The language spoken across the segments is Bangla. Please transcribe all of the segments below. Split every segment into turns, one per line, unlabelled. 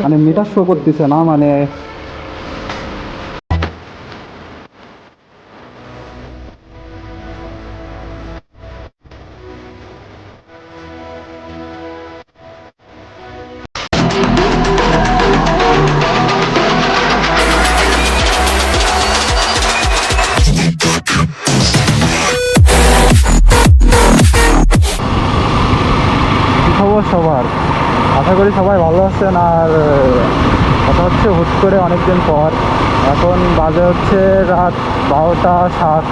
মানে মিটার শো করতেছে না মানে সবার। আশা করি সবাই ভালো আছেন আর কথা হচ্ছে হুট করে অনেকদিন পর। এখন বাজে হচ্ছে রাত বারোটা সাত।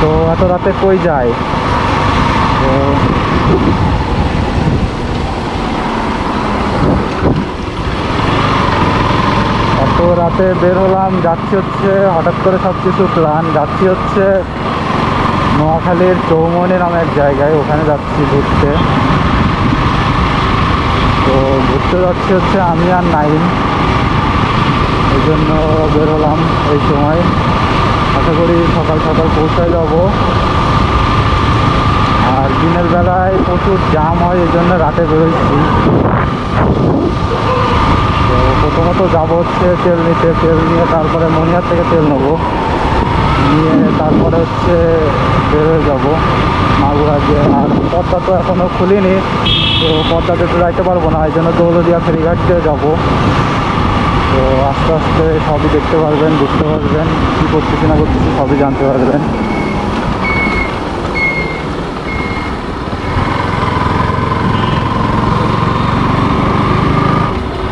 তো এত রাতে কই যায় তো এত রাতে বের হলাম, যাচ্ছি হচ্ছে হঠাৎ করে সব কিছু প্ল্যান যাচ্ছি হচ্ছে নোয়াখালীর চৌমনি নামে এক জায়গায়, ওখানে যাচ্ছি ঘুরতে। তো ঘুরতে যাচ্ছি হচ্ছে আমি আর নাইন এই জন্য বের হলাম এই সময়। আশা করি সকাল সকাল পৌঁছায় যাব। আর দিনের বেলায় প্রচুর জাম হয়, এই জন্য রাতে বেরোচ্ছি তো প্রথমত যাব হচ্ছে তেল নিতে। তেল নিয়ে তারপরে মনিহার থেকে তেল নেব। নিয়ে তারপরে হচ্ছে বের হয়ে যাব। মাগুরা গিয়ে আর পথটা তো এখনও খুলিনি, তো পথটাতে তো যাইতে পারব না এই জন্য দৌলদিয়া ফেরিঘাট দিয়ে যাব। তো আস্তে আস্তে সবই দেখতে পারবেন, বুঝতে পারবেন, কী করতেছি না করতেছি সবই জানতে পারবেন।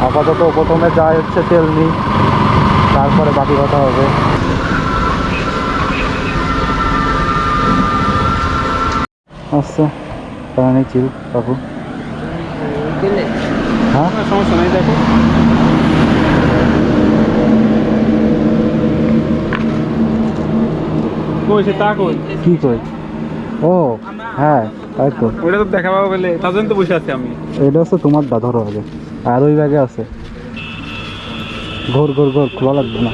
আপাতত প্রথমে যাই হচ্ছে তেল নিই তারপরে বাকি কথা হবে। আচ্ছা তারা নেই চিল কাকু হ্যাঁ?
সমস্যা নাই দেখো কই সে তা কই?
কি কই? ও হ্যাঁ তাই তো।
ওটা তো দেখা পাবো বলে তার জন্য তো বসে আছি আমি।
এটা হচ্ছে তোমারটা ধরো আগে আর ওই ব্যাগে আছে। ঘোর ঘোর ঘোর খোলা লাগবে না।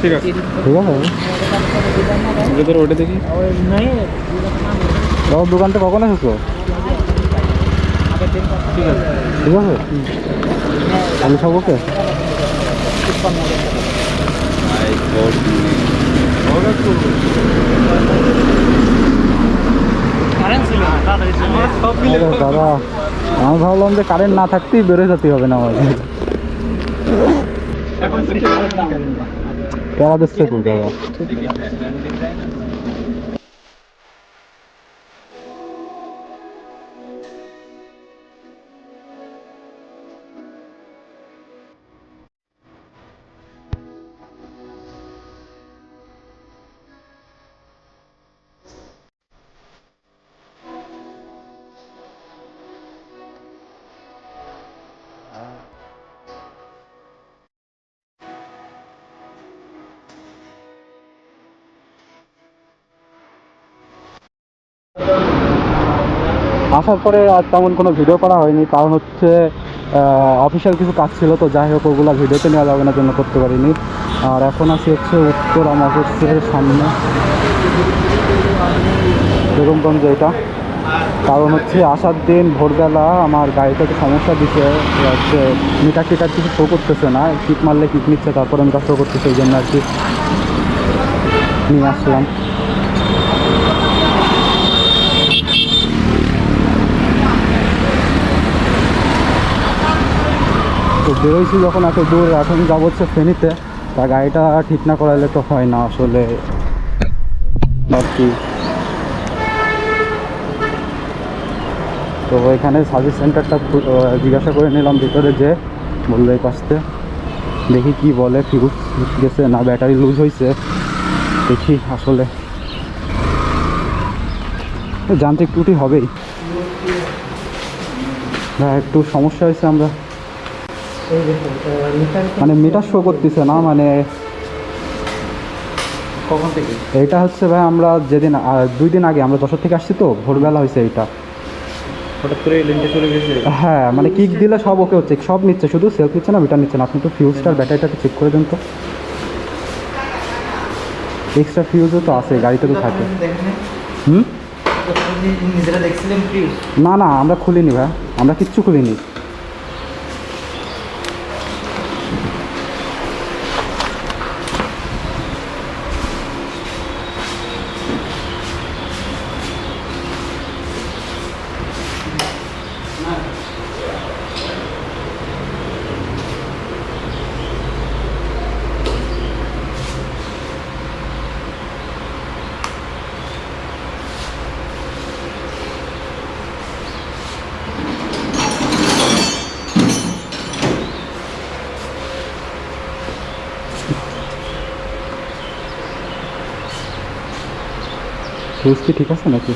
ঠিক আছে।
আছে
ওটা দেখি।
তোমার দোকানটা কখন এসেছ?
ঠিক আছে।
ঠিক আছে? আমি সব ওকে দাদা আমি ভাবলাম যে কারেন্ট না থাকতেই বেরোয় যেতে হবে না আমাকে কেরা দিচ্ছে খুব আসার পরে আর তেমন কোনো ভিডিও করা হয়নি। কারণ হচ্ছে অফিসিয়াল কিছু কাজ ছিল, তো যাই হোক, ওগুলো ভিডিওতে নেওয়া যাবে না, জন্য করতে পারিনি। আর এখন আসি হচ্ছে উত্তর অফিসের সামনে। বেগমগঞ্জ এটা। কারণ হচ্ছে, আসার দিন ভোরবেলা আমার গাড়িতে একটু সমস্যা দিচ্ছে হচ্ছে, মিটার টিটার কিছু শো করতেছে না। কিক মারলে কিক নিচ্ছে, তারপরে মিটার শো করতেছে, এই জন্য আর কি নিয়ে আসলাম। তো বেরোইছি যখন এত দূর, এখন যাব হচ্ছে ফেনীতে। তা গাড়িটা ঠিক না করালে তো হয় না আসলে। আর কি। তো এখানে সার্ভিস সেন্টারটা জিজ্ঞাসা করে নিলাম ভিতরে যে, বলল এই পাশতে দেখি কি বলে ফিউজ গেছে না ব্যাটারি লুজ হয়েছে দেখি আসলে। যান্ত্রিক ত্রুটি হবেই। একটু সমস্যা হয়েছে আমরা। মানে মিটার শো করতেছে না মানে
কখন থেকে?
এইটা হচ্ছে ভাই আমরা যেদিন দুই দিন আগে আমরা দশটার থেকে আসছি তো ভোরবেলা হয়েছে এইটা
হঠাৎ করে লেনটা চলে গেছে?
হ্যাঁ মানে কিক দিলে সব ওকে হচ্ছে সব নিচ্ছে শুধু সেলফ নিচ্ছে না মিটার নিচ্ছে না। আপনি তো ফিউজটার ব্যাটারিটাকে চেক করে দেন তো। এক্সট্রা ফিউজও তো আছে গাড়িতে তো থাকে। হুম? না না আমরা খুলিনি ভাই। আমরা কিচ্ছু খুলিনি। ফিউজ কি ঠিক আছে নাকি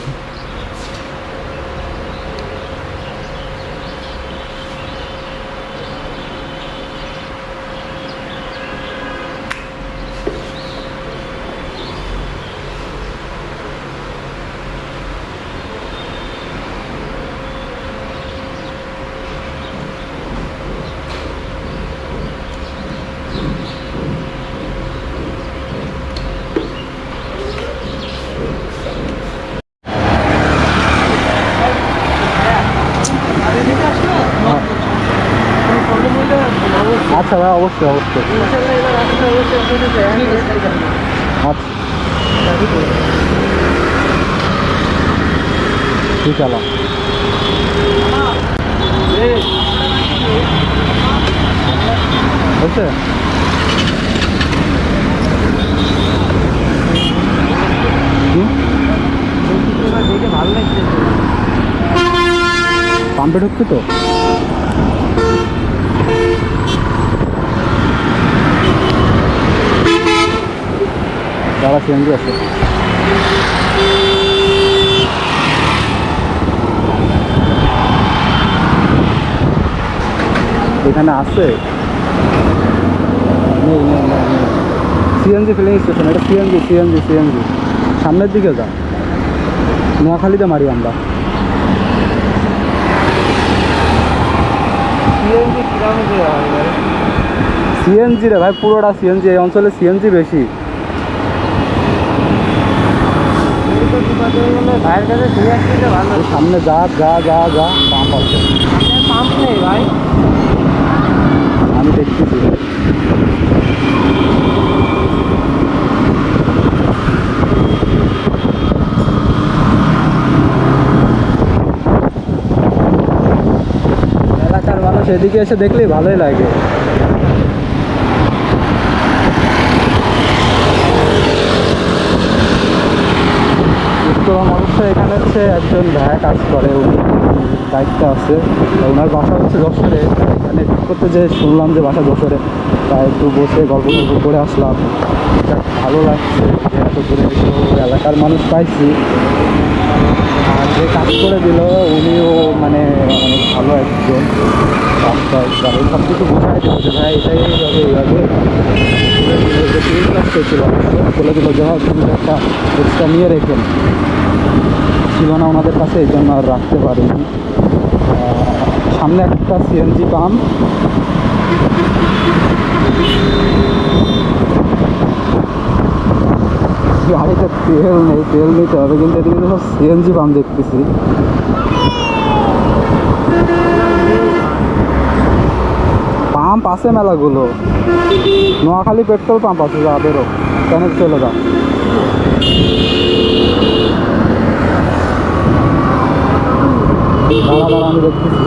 আচ্ছা ভাই অবশ্যই অবশ্যই। আচ্ছা। ঠিক আছে হচ্ছে? হুম?
ভালো লাগছে
পাম্পে ঢুকছে তো? দাঁড়া সিএনজি আছে। এখানে আছে। নেই নেই নেই নেই। সিএনজি ফিলিং স্টেশন এটা সিএনজি সিএনজি সিএনজি সামনের দিকে যা নোয়াখালীতে মারি আমরা।
সিএনজি
রে ভাই পুরোটা সিএনজি এই অঞ্চলে সিএনজি বেশি
ভাইয়ের কাছে ঘুরে আসলে ভালো
এই সামনে যা যা যা যা পাম্প আছে।
পাম্প নেই ভাই
আমি দেখতেছি এলাকার মানুষ এদিকে এসে দেখলেই ভালোই লাগে। উত্তরা মানুষটা এখানে হচ্ছে একজন ভাইয়া কাজ করে, উনি দায়িত্ব আছে। ওনার বাসা হচ্ছে যশোরে। এখানে ঠিক করতে যে শুনলাম যে বাসা যশোরে। তাই একটু বসে গল্প গল্প করে আসলাম। ভালো লাগছে এত দূরে এলাকার মানুষ পাইছি। আর যে কাজ করে দিল, উনিও মানে অনেক ভালো একজন। সব কিছু বোঝাই দিল যে, ভাই, এটাই এইভাবে এইভাবে। বলে দিল যে, হয় একটা এক্সট্রা নিয়ে রেখেন ছিল না ওনাদের কাছে, এই জন্য আর রাখতে পারিনি। সামনে একটা সিএনজি পাম্প গাড়িতে তেল নেই, তেল নিতে হবে, কিন্তু এদিকে সব সিএনজি পাম্প দেখতেছি। পাম্প আছে মেলাগুলো। নোয়াখালী পেট্রোল পাম্প আছে যাদেরও, কেন চলে যাও আমি দেখতেছি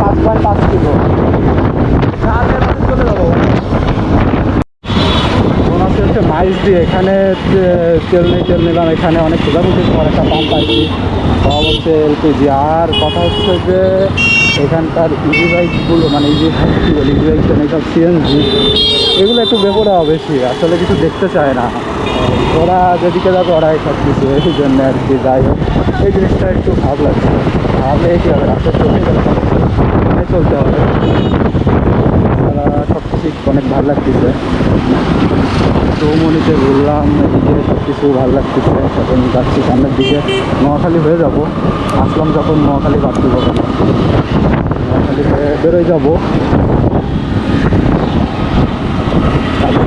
পাঁচ পয়েন্ট পাঁচ কিলো মাইস এখানে তেল নেই তেল নিলাম এখানে অনেক খোঁজাখুঁজি পর একটা পাম্প পাইছি সব হচ্ছে এলপিজি আর কথা হচ্ছে যে এখানকার ইজি বাইকগুলো মানে ইজি কী বলি ইজি বাইক সিএনজি, এগুলো একটু বেপরা বেশি। আসলে কিছু দেখতে চায় না। ওরা যেদিকে যাবে ওরা এসব কিছু এই জন্য আর কি, যাই হোক। এই জিনিসটা একটু ভাব লাগছে। ভাবলে কি হবে? রাতে চলতে গেলে চলতে হবে। সব কিছু অনেক ভালো লাগতেছে। চৌমনিতে ঘুরলাম, এদিকে সব কিছু ভালো লাগতেছে। এখন যাচ্ছি সামনের দিকে। নোয়াখালী হয়ে যাব। আসলাম যখন নোয়াখালী ভাবতে হবে। নোয়াখালী হয়ে বেরোয় যাব।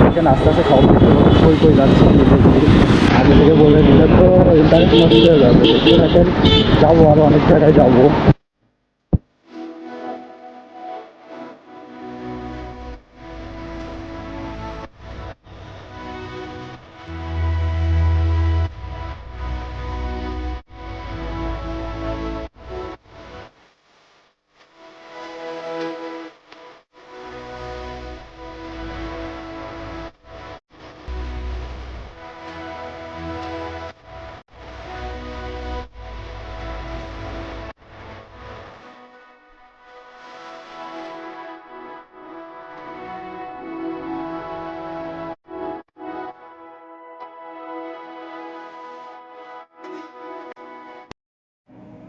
থেকে আস্তে আস্তে সব কই কই যাচ্ছি আগে থেকে বলে দিলে তো ইন্টারনেট নষ্ট হয়ে যাবে। দেখুন যাব আরও অনেক জায়গায় যাব।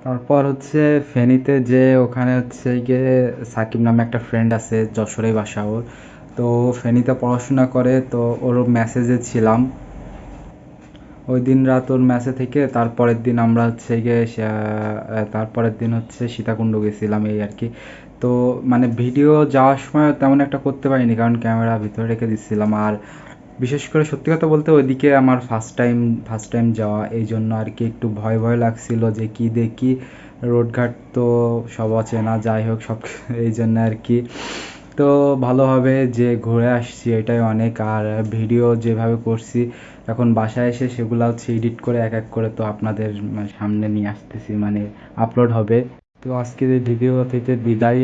তারপর হচ্ছে ফেনীতে যে ওখানে হচ্ছে গিয়ে সাকিব নামে একটা ফ্রেন্ড আছে, যশোরে বাসা ওর। তো ফেনীতে পড়াশোনা করে, তো ওর মেসেজে ছিলাম। ওই দিন রাত ওর ম্যাচে থেকে তারপরের দিন আমরা হচ্ছে গিয়ে তারপরের দিন হচ্ছে সীতাকুণ্ড গেছিলাম এই আর কি। তো মানে ভিডিও যাওয়ার সময় তেমন একটা করতে পারিনি, কারণ ক্যামেরা ভিতরে রেখে দিচ্ছিলাম আর বিশেষ করে সত্যি কথা বলতে ওইদিকে আমার ফার্স্ট টাইম ফার্স্ট টাইম যাওয়া, এই জন্য আর কি একটু ভয় ভয় লাগছিল যে কি দেখি রোডঘাট তো সব অচেনা, যাই হোক সব এই জন্য আর কি। তো ভালোভাবে যে ঘুরে আসছি, এটাই অনেক। আর ভিডিও যেভাবে করছি, এখন বাসায় এসে সেগুলো হচ্ছে এডিট করে এক এক করে তো আপনাদের সামনে নিয়ে আসতেছি মানে আপলোড হবে। তো আজকের এই ভিডিও থেকে বিদায়।